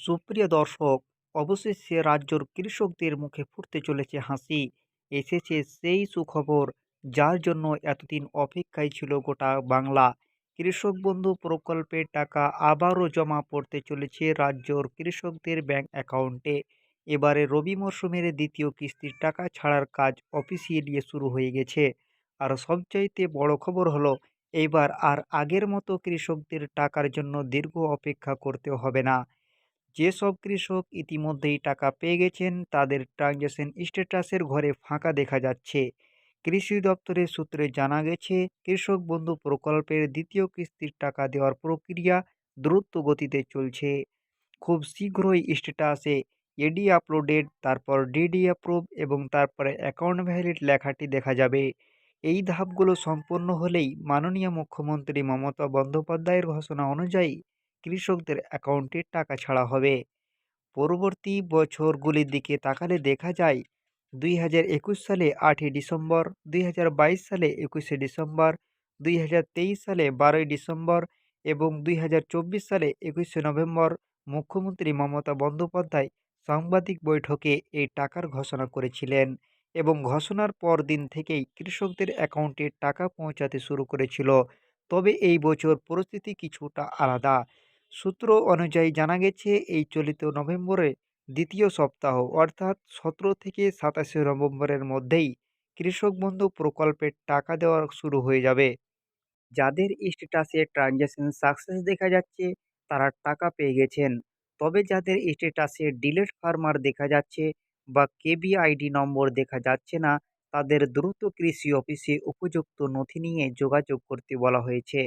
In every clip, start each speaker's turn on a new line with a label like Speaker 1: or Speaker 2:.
Speaker 1: সুপ্রিয় দর্শক, অবশেষে রাজ্যর কৃষকদের মুখে ফুটতে চলেছে হাসি। এসেছে সেই সুখবর যার জন্য এতদিন অপেক্ষায় ছিল গোটা বাংলা। কৃষক বন্ধু প্রকল্পের টাকা আবারও জমা পড়তে চলেছে রাজ্যর কৃষকদের ব্যাংক অ্যাকাউন্টে। এবারে রবি মরশুমের দ্বিতীয় কিস্তির টাকা ছাড়ার কাজ অফিসিয়ালি শুরু হয়ে গেছে। আর সবচাইতে বড় খবর হলো, এইবার আর আগের মতো কৃষকদের টাকার জন্য দীর্ঘ অপেক্ষা করতে হবে না। যেসব কৃষক ইতিমধ্যেই টাকা পেয়ে গেছেন, তাদের ট্রানজ্যাকশন স্ট্যাটাসের ঘরে ফাঁকা দেখা যাচ্ছে। কৃষি দপ্তরের সূত্রে জানা গেছে, কৃষক বন্ধু প্রকল্পের দ্বিতীয় কিস্তির টাকা দেওয়ার প্রক্রিয়া দ্রুত গতিতে চলছে। খুব শীঘ্রই স্ট্যাটাসে এডি আপলোডেড তারপর ডিডি অ্যাপ্রুভ এবং তারপরে অ্যাকাউন্ট ভ্যালিড লেখাটি দেখা যাবে। এই ধাপগুলো সম্পন্ন হলেই মাননীয় মুখ্যমন্ত্রী মমতা বন্দ্যোপাধ্যায়ের ঘোষণা অনুযায়ী কৃষকদের অ্যাকাউন্টে টাকা ছাড়া হবে। পরবর্তী বছরগুলির দিকে তাকালে দেখা যায়, দুই হাজার একুশ সালে আটই ডিসেম্বর, দুই হাজার বাইশ সালে একুশে ডিসেম্বর, দুই হাজার তেইশ সালে বারোই ডিসেম্বর এবং দুই হাজার চব্বিশ সালে একুশে নভেম্বর মুখ্যমন্ত্রী মমতা বন্দ্যোপাধ্যায় সাংবাদিক বৈঠকে এই টাকার ঘোষণা করেছিলেন এবং ঘোষণার পর দিন থেকেই কৃষকদের অ্যাকাউন্টে টাকা পৌঁছাতে শুরু করেছিল। তবে এই বছর পরিস্থিতি কিছুটা আলাদা। সূত্র অনুযায়ী জানা গেছে, এই চলিত নভেম্বরে দ্বিতীয় সপ্তাহ অর্থাৎ সতেরো থেকে সাতাশে নভেম্বরের মধ্যেই কৃষক বন্ধু প্রকল্পের টাকা দেওয়া শুরু হয়ে যাবে। যাদের স্ট্যাটাসে ট্রানজ্যাকশন সাকসেস দেখা যাচ্ছে, তারা টাকা পেয়ে গেছেন। তবে যাদের স্ট্যাটাসে ডিলেট ফার্মার দেখা যাচ্ছে বা কেবি আইডি নম্বর দেখা যাচ্ছে না, তাদের দ্রুত কৃষি অফিসে উপযুক্ত নথি নিয়ে যোগাযোগ করতে বলা হয়েছে।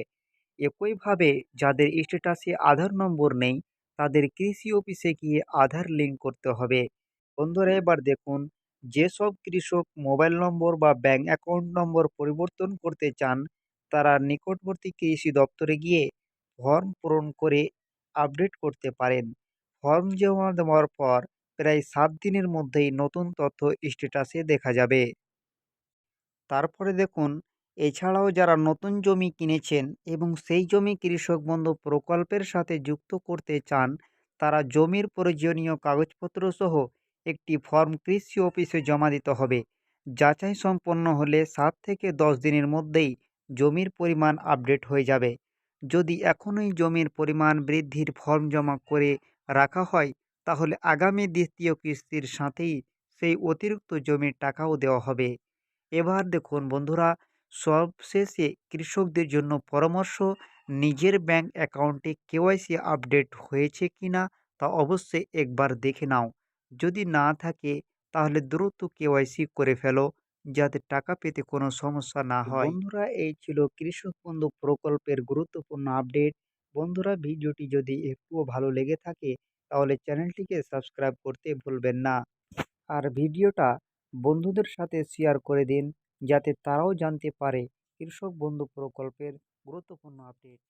Speaker 1: একইভাবে যাদের স্ট্যাটাসে আধার নম্বর নেই তাদের কৃষি অফিসে গিয়ে আধার লিঙ্ক করতে হবে। বন্ধুরা এবার দেখুন যেসব কৃষক মোবাইল নম্বর বা ব্যাঙ্ক অ্যাকাউন্ট নম্বর পরিবর্তন করতে চান তারা নিকটবর্তী কৃষি দপ্তরে গিয়ে ফর্ম পূরণ করে আপডেট করতে পারেন। ফর্ম জমা দেওয়ার পর প্রায় সাত দিনের মধ্যেই নতুন তথ্য স্ট্যাটাসে দেখা যাবে। তারপরে দেখুন এছাড়াও যারা নতুন জমি কিনেছেন এবং সেই জমি কৃষক বন্ধু প্রকল্পের সাথে যুক্ত করতে চান, তারা জমির প্রয়োজনীয় কাগজপত্র সহ একটি ফর্ম কৃষি অফিসে জমা দিতে হবে। যাচাই সম্পন্ন হলে সাত থেকে দশ দিনের মধ্যেই জমির পরিমাণ আপডেট হয়ে যাবে। যদি এখনই জমির পরিমাণ বৃদ্ধির ফর্ম জমা করে রাখা হয়, তাহলে আগামী দ্বিতীয় কিস্তির সাথেই সেই অতিরিক্ত জমির টাকাও দেওয়া হবে। এবার দেখুন বন্ধুরা সবশেষে কৃষকদের জন্য পরামর্শ নিজের ব্যাংক অ্যাকাউন্টে কেওয়াইসি আপডেট হয়েছে কি না তা অবশ্যই একবার দেখে নাও। যদি না থাকে তাহলে দ্রুত কেওয়াইসি করে ফেলো যাতে টাকা পেতে কোনো সমস্যা না হয়। বন্ধুরা এই ছিল কৃষক বন্ধু প্রকল্পের গুরুত্বপূর্ণ আপডেট। বন্ধুরা ভিডিওটি যদি একটুও ভালো লেগে থাকে তাহলে চ্যানেলটিকে সাবস্ক্রাইব করতে ভুলবেন না। আর ভিডিওটা বন্ধুদের সাথে শেয়ার করে দিন। যাতে তারাও জানতে পারে কৃষক বন্ধু প্রকল্পের গুরুত্বপূর্ণ আপডেট